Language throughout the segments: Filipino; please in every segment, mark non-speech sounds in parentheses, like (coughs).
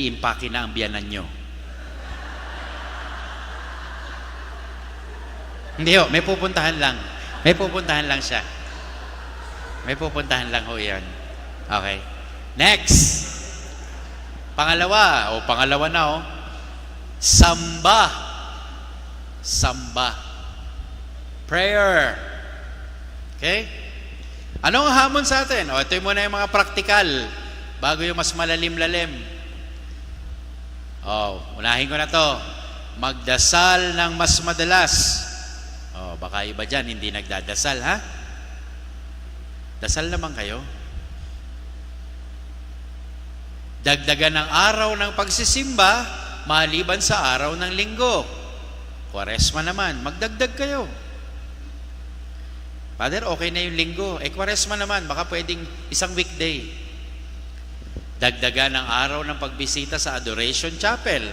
impake na ang biyanan nyo. Hindi ho, may pupuntahan lang. May pupuntahan lang siya. May pupuntahan lang ho yan. Okay. Next. Pangalawa, o pangalawa na oh. Samba. Samba. Prayer. Okay? Anong hamon sa atin? O, ito muna yung mga praktikal bago yung mas malalim-lalim. Oh, unahin ko na to. Magdasal ng mas madalas. Oh, baka iba dyan, hindi nagdadasal, ha? Dasal naman kayo. Dagdagan ng araw ng pagsisimba maliban sa araw ng linggo. Kwaresma naman, magdagdag kayo. Father, okay na yung linggo. Eh, kwaresma naman, baka pwedeng isang weekday. Dagdagan ng araw ng pagbisita sa Adoration Chapel.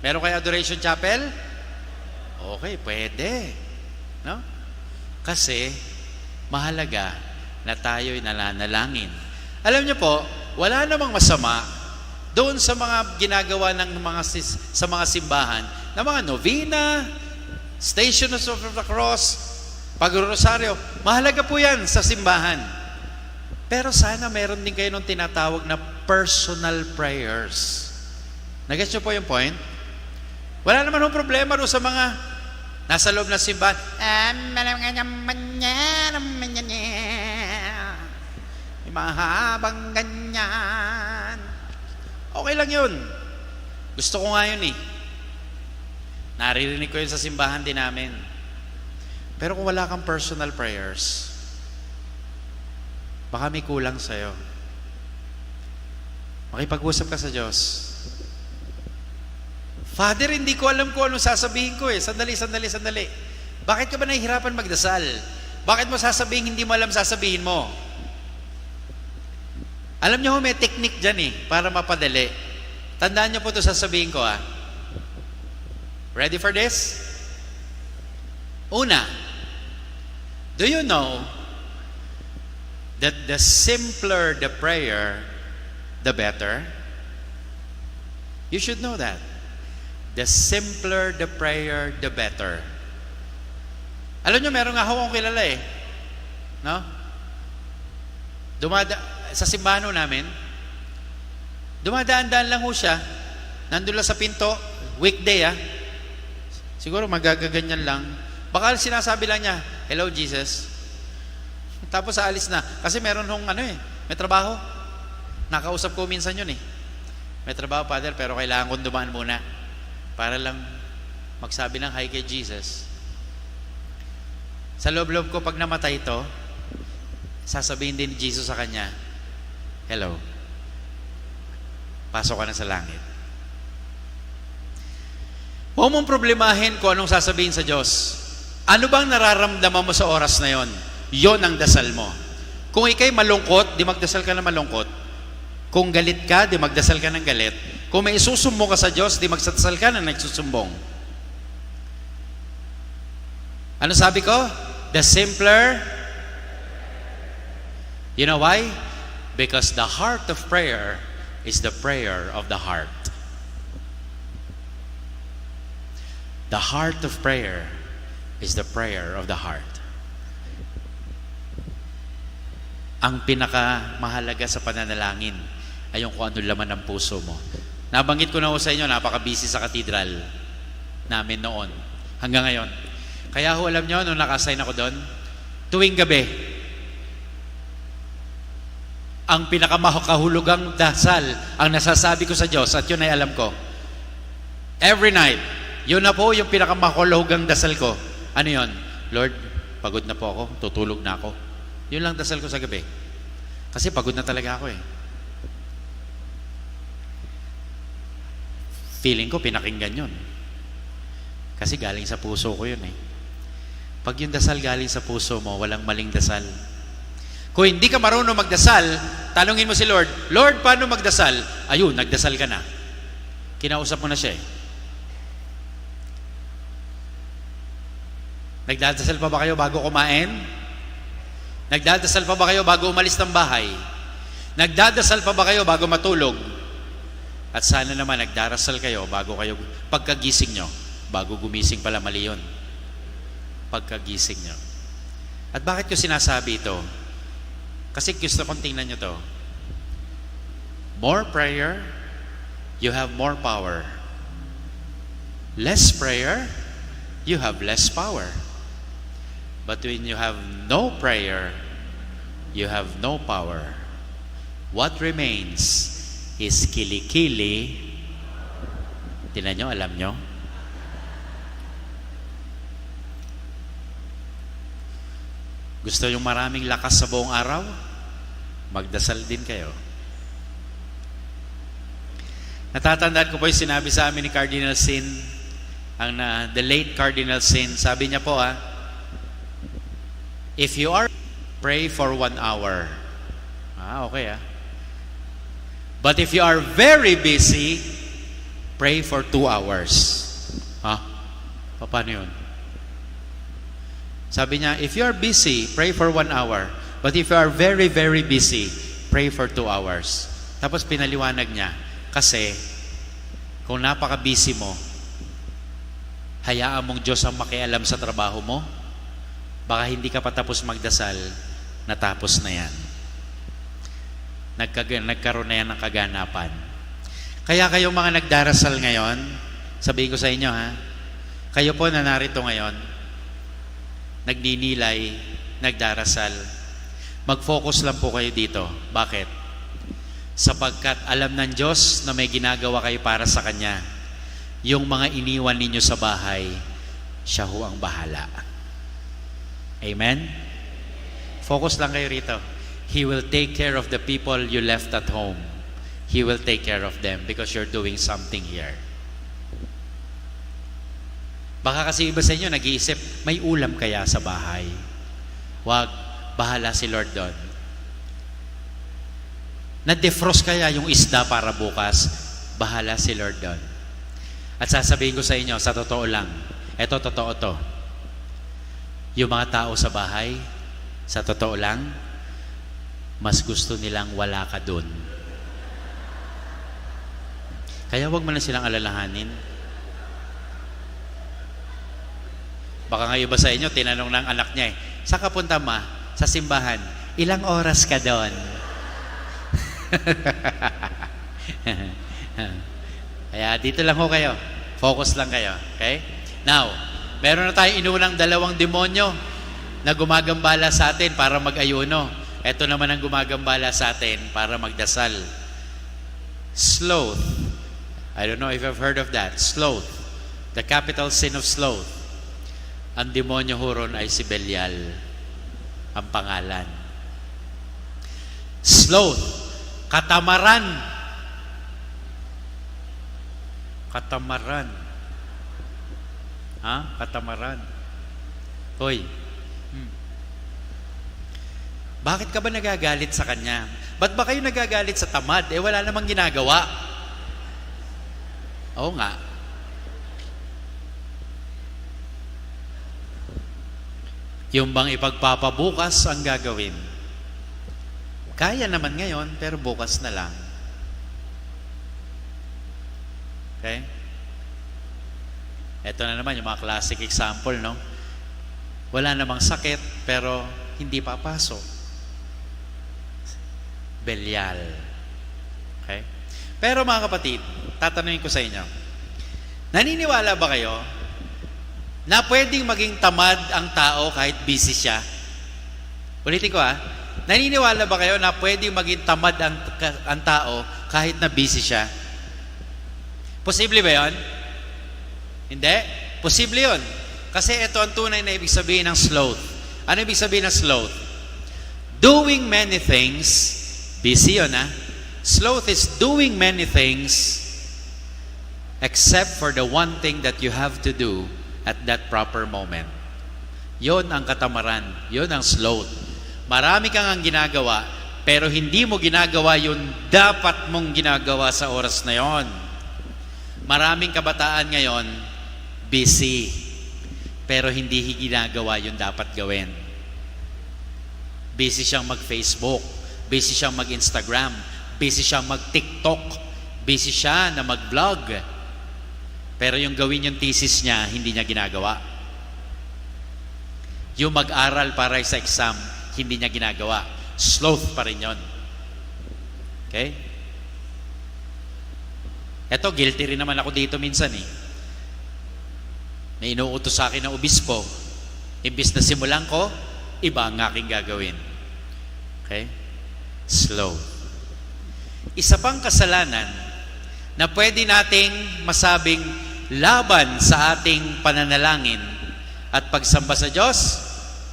Meron kayo Adoration Chapel? Okay, pwede. No? Kasi, mahalaga na tayo'y nalanalangin. Alam niyo po, wala namang masama doon sa mga ginagawa ng mga sa mga simbahan, na mga novena, Stations of the Cross, pagrosaryo. Mahalaga po yan sa simbahan. Pero sana meron din kayo nung tinatawag na personal prayers. Nagets nyo po yung point? Wala naman yung problema doon sa mga nasa loob ng simbahan. Ah. May mahabang ganyan. Okay lang yun. Gusto ko nga yun eh. Naririnig ko yun sa simbahan din namin. Pero kung wala kang personal prayers, baka may kulang sa'yo. Makipag-usap ka sa Diyos. Father, hindi ko alam kung anong sasabihin ko eh. Sandali, sandali, sandali. Bakit ka ba nahihirapan magdasal? Bakit mo sasabihin hindi mo alam sasabihin mo? Alam niyo ho, may technique dyan eh, para mapadali. Tandaan niyo po ito sasabihin ko ah. Ready for this? Una, do you know that the simpler the prayer, the better? You should know that. The simpler the prayer, the better. Alam nyo, meron nga akong kilala eh. No? Dumada, sa simbahan ho namin, dumadaan-daan lang ho siya. Nandun lang sa pinto, weekday ah. Siguro magagaganyan lang. Baka sinasabi lang niya, Hello Jesus. Tapos aalis na. Kasi meron hong ano eh, may trabaho. Nakausap ko minsan yun eh. May trabaho, Father, pero kailangan kong dumaan muna. Para lang magsabi ng hi kay Jesus. Sa loob-loob ko, pag namatay ito, sasabihin din ni Jesus sa kanya, Hello. Pasok ka na sa langit. Huwag mong problemahin kung anong sasabihin sa Diyos. Ano bang nararamdaman mo sa oras na yon? Yon ang dasal mo. Kung ikay malungkot, di magdasal ka na malungkot. Kung galit ka, di magdasal ka ng galit. Kung may isusumbong ka sa Diyos, di magdasal ka na nagsusumbong. Ano sabi ko? The simpler, you know why? Because the heart of prayer is the prayer of the heart. The heart of prayer is the prayer of the heart. Ang pinakamahalaga sa pananalangin ay yung kung ano laman ng puso mo. Nabanggit ko na ho sa inyo, napaka-busy sa katedral namin noon. Hanggang ngayon. Kaya ho, alam nyo, nung nakasign ako doon, tuwing gabi, ang pinakamahulugang dasal ang nasasabi ko sa Diyos at yun ay alam ko. Every night, yun na po yung pinakamahulugang dasal ko. Ano yun? Lord, pagod na po ako, tutulog na ako. Yun lang dasal ko sa gabi. Kasi pagod na talaga ako eh. Feeling ko pinakinggan yun. Kasi galing sa puso ko yun eh. Pag yung dasal galing sa puso mo, walang maling dasal. Kung hindi ka marunong magdasal, tanungin mo si Lord, Lord, paano magdasal? Ayun, nagdasal ka na. Kinausap mo na siya eh. Nagdadasal pa ba kayo bago kumain? Nagdadasal pa ba kayo bago umalis ng bahay? Nagdadasal pa ba kayo bago matulog? At sana naman nagdarasal kayo bago kayo, pagkagising nyo, bago gumising pala mali yun. Pagkagising nyo. At bakit ko sinasabi ito? Kasi gusto kong tingnan nyo to. More prayer, you have more power. Less prayer, you have less power. But when you have no prayer, you have no power. What remains is kilikili. Tinan nyo, alam nyo? Gusto yung maraming lakas sa buong araw? Magdasal din kayo. Natatandaan ko po yung sinabi sa amin ni Cardinal Sin, ang na, the late Cardinal Sin. Sabi niya po ah, if you are, pray for one hour. Ah, okay ah. But if you are very busy, pray for two hours. Ha? Pa- Paano yun? Sabi niya, if you are busy, pray for one hour. But if you are very, very busy, pray for two hours. Tapos pinaliwanag niya, kasi kung napaka-busy mo, hayaan mong Diyos ang makialam sa trabaho mo, baka hindi ka patapos magdasal, natapos na yan. Nagkag- nagkaroon na yan ng kaganapan. Kaya kayong mga nagdarasal ngayon, sabihin ko sa inyo ha, kayo po na narito ngayon, nagninilay, nagdarasal, mag-focus lang po kayo dito. Bakit? Sapagkat alam ng Diyos na may ginagawa kayo para sa Kanya. Yung mga iniwan ninyo sa bahay, siya ho ang bahala. Amen? Focus lang kayo rito. He will take care of the people you left at home. He will take care of them because you're doing something here. Baka kasi iba sa inyo nag-iisip, may ulam kaya sa bahay? Wag, bahala si Lord doon. Na-defrost kaya yung isda para bukas? Bahala si Lord doon. At sasabihin ko sa inyo, sa totoo lang, eto totoo to. Yung mga tao sa bahay, sa totoo lang, mas gusto nilang wala ka doon. Kaya wag mo na silang alalahanin. Baka nga iba sa inyo, tinanong ng anak niya eh, saan ka punta ma? Sa simbahan. Ilang oras ka doon? (laughs) Kaya dito lang ho kayo. Focus lang kayo. Okay? Now, meron na tayong inunang dalawang demonyo na gumagambala sa atin para mag-ayuno. Ito naman ang gumagambala sa atin para magdasal. Sloth. I don't know if you've heard of that. Sloth. The capital sin of sloth. Ang demonyo huron ay si Belial. Ang pangalan. Sloth. Katamaran. Katamaran. Ha? Katamaran. Hoy. Hmm. Bakit ka ba nagagalit sa kanya? Ba't ba kayo nagagalit sa tamad? Eh wala namang ginagawa. Oo nga. Yung bang ipagpapabukas ang gagawin. Kaya naman ngayon, pero bukas na lang. Okay? Ito na naman yung mga classic example, no? Wala namang sakit, pero hindi papasok. Belial. Okay? Pero mga kapatid, tatanungin ko sa inyo, naniniwala ba kayo na pwedeng maging tamad ang tao kahit busy siya? Ulitin ko ah, naniniwala ba kayo na pwedeng maging tamad ang, ang tao kahit na busy siya? Posible ba yon? Hindi? Posible yon. Kasi ito ang tunay na ibig sabihin ng sloth. Ano ibig sabihin ng sloth? Doing many things, busy yun ah. Sloth is doing many things except for the one thing that you have to do at that proper moment. Yon ang katamaran. Yon ang sloth. Marami kang ang ginagawa, pero hindi mo ginagawa yung dapat mong ginagawa sa oras na yon. Maraming kabataan ngayon, busy, pero hindi ginagawa yung dapat gawin. Busy siyang mag-Facebook, busy siyang mag-Instagram, busy siyang mag-TikTok, Busy siya na mag-vlog. Pero yung gawin yung thesis niya, hindi niya ginagawa. Yung mag-aral para sa exam, hindi niya ginagawa. Sloth pa rin yon. Okay? Eto, guilty rin naman ako dito minsan eh. May inuutos sa akin ng obispo. Imbis na simulan ko, iba ang aking gagawin. Okay? Slow. Isa pang kasalanan na pwede nating masabing laban sa ating pananalangin at pagsamba sa Diyos,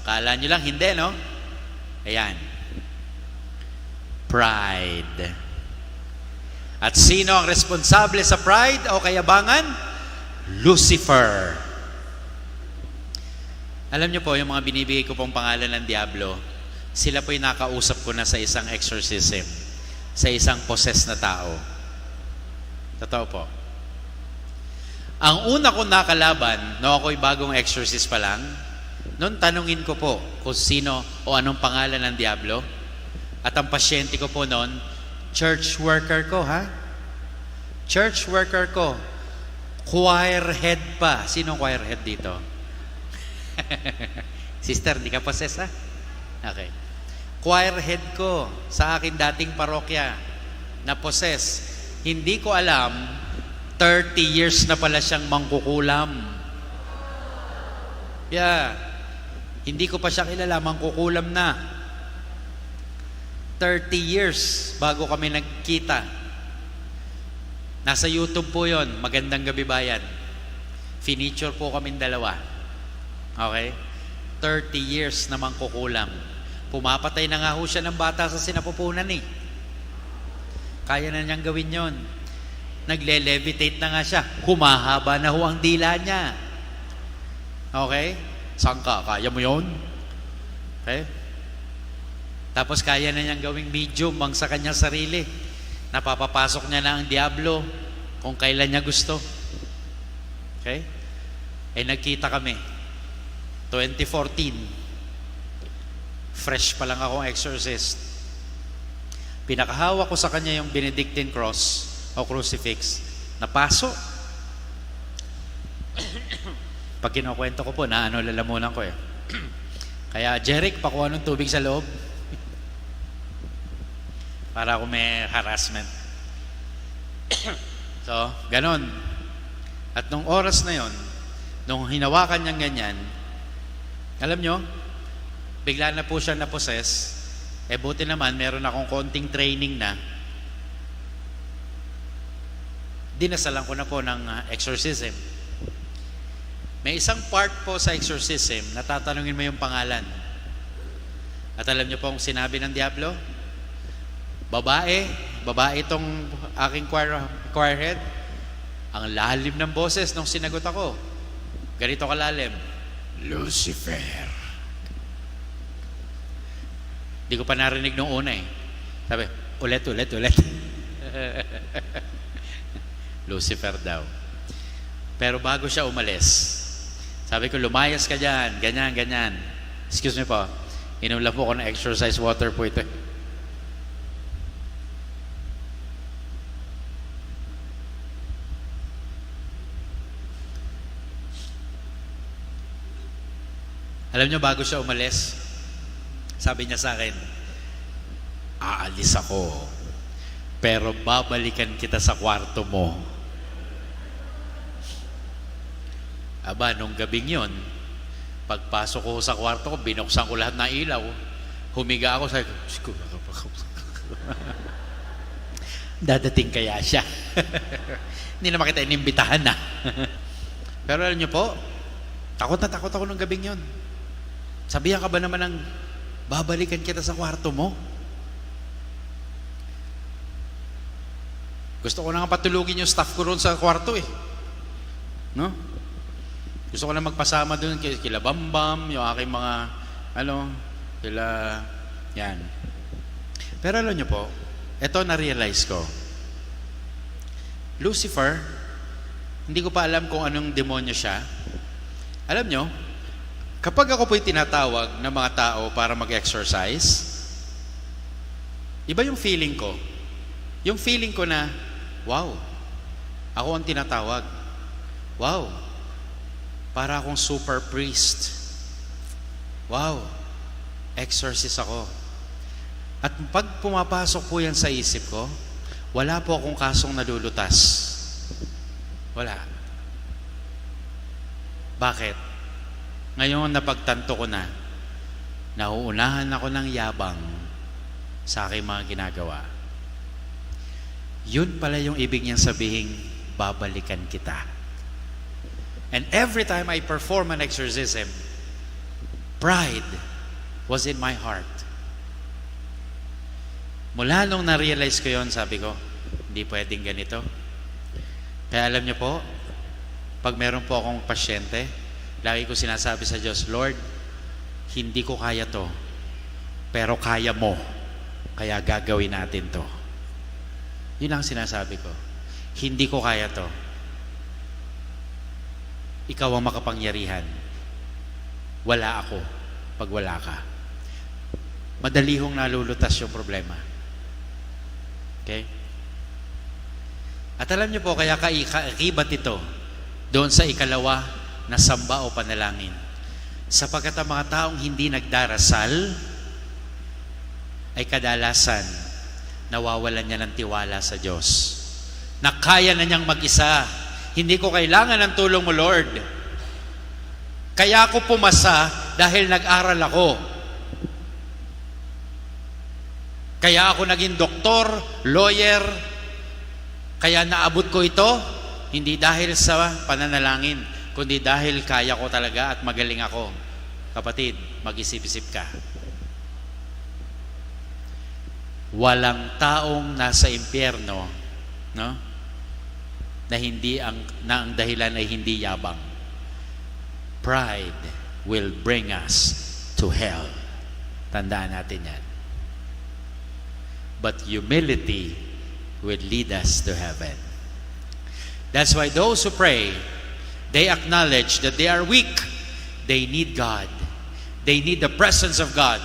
kala nyo lang hindi, no? Ayan. Pride. At sino ang responsable sa pride o kayabangan? Lucifer. Alam niyo po, yung mga binibigay ko pong pangalan ng Diablo, sila po yung nakausap ko na sa isang exorcism, sa isang possessed na tao. Totoo po. Ang una kong nakalaban, no ako'y bagong exorcist pa lang, noon tanungin ko po kung sino o anong pangalan ng Diablo. At ang pasyente ko po noon, church worker ko, ha? Church worker ko. Choir head pa. Sino choir head dito? (laughs) Sister, di ka possess, ha? Okay. Choir head ko sa akin dating parokya na possess. Hindi ko alam, 30 years na pala siyang mangkukulam. Yeah. Hindi ko pa siya kilala, mangkukulam na. 30 years bago kami nagkita. Nasa YouTube po yon, Magandang Gabi Bayan. Finiture po kami dalawa. Okay? 30 years na mangkukulam. Pumapatay na nga ho siya ng bata sa sinapupunan eh. Kaya na niyang gawin yon. Nagle-levitate na nga siya. Humahaba na ho ang dila niya. Okay? Saan ka? Kaya mo yon? Okay? Tapos kaya na niyang gawing medium ang sa kanyang sarili. Napapapasok niya na ang Diablo kung kailan niya gusto. Okay? Eh nagkita kami. 2014. Fresh pa lang akong exorcist. Pinakahawak ko sa kanya yung Benedictine cross o crucifix. Napaso. (coughs) Pag kinukwento ko po, na ano lalamunan ko eh. (coughs) Kaya, Jeric, pakuha ng tubig sa loob. (coughs) Para ako may harassment. so, ganon. At nung oras na yon, nung hinawakan niyang ganyan, alam nyo, bigla na po siya na-possess. Eh buti naman, meron akong konting training na. Dinasalan ko na po ng uh, exorcism. May isang part po sa exorcism na tatanungin mo yung pangalan. At alam niyo po ang sinabi ng Diablo? Babae, babae itong aking choir, choir head. Ang lalim ng boses nung sinagot ako. Ganito kalalim. Lucifer. Hindi ko pa narinig nung una eh. Sabi, ulit, ulit, ulit. (laughs) Lucifer daw. Pero bago siya umalis, sabi ko, lumayas ka dyan, ganyan, ganyan. Excuse me po, inom lang po ako ng exercise water po ito. Alam niyo, bago siya umalis, sabi niya sa akin, aalis ako, pero babalikan kita sa kwarto mo. Aba, nung gabing yon, pagpasok ko sa kwarto ko, binuksan ko lahat ng ilaw. Humiga ako sa... (laughs) Dadating kaya siya. (laughs) Hindi naman kita inimbitahan na. (laughs) Pero alam niyo po, takot na takot ako nung gabing yon. Sabihan ka ba naman ng babalikan kita sa kwarto mo? Gusto ko na nga patulugin yung staff ko roon sa kwarto eh. No? Gusto ko na magpasama doon kay kila Bambam, yung aking mga ano, kila yan. Pero alam niyo po, ito na-realize ko. Lucifer, hindi ko pa alam kung anong demonyo siya. Alam nyo, kapag ako po'y tinatawag ng mga tao para mag-exercise, iba yung feeling ko. Yung feeling ko na wow, ako ang tinatawag. Wow, para akong super priest. Wow, exorcist ako. At pag pumapasok po yan sa isip ko, wala po akong kasong nalulutas. Wala. Bakit? Ngayon napagtanto ko na, nauunahan ako ng yabang sa aking mga ginagawa. Yun pala yung ibig niyang sabihin, babalikan kita. And every time I perform an exorcism, pride was in my heart. Mula nung na-realize ko yon, sabi ko, hindi pwedeng ganito. Kaya alam niyo po, pag meron po akong pasyente, lagi ko sinasabi sa Diyos, Lord, hindi ko kaya to, pero kaya mo, kaya gagawin natin to. Yun ang sinasabi ko. Hindi ko kaya to. Ikaw ang makapangyarihan. Wala ako pag wala ka. Madali hong nalulutas yung problema. Okay? At alam niyo po, kaya kaibat ito doon sa ikalawa na samba o panalangin. Sapagkat ang mga taong hindi nagdarasal ay kadalasan nawawalan niya ng tiwala sa Diyos. Na kaya na niyang mag-isa. Hindi ko kailangan ng tulong mo, Lord. Kaya ako pumasa dahil nag-aral ako. Kaya ako naging doktor, lawyer, kaya naabot ko ito, hindi dahil sa pananalangin, kundi dahil kaya ko talaga at magaling ako. Kapatid, mag-isip-isip ka. Walang taong nasa impyerno, no? Na hindi ang na ang dahilan ay hindi yabang. Pride will bring us to hell. Tandaan natin 'yan. But humility will lead us to heaven. That's why those who pray, they acknowledge that they are weak. They need God. They need the presence of God.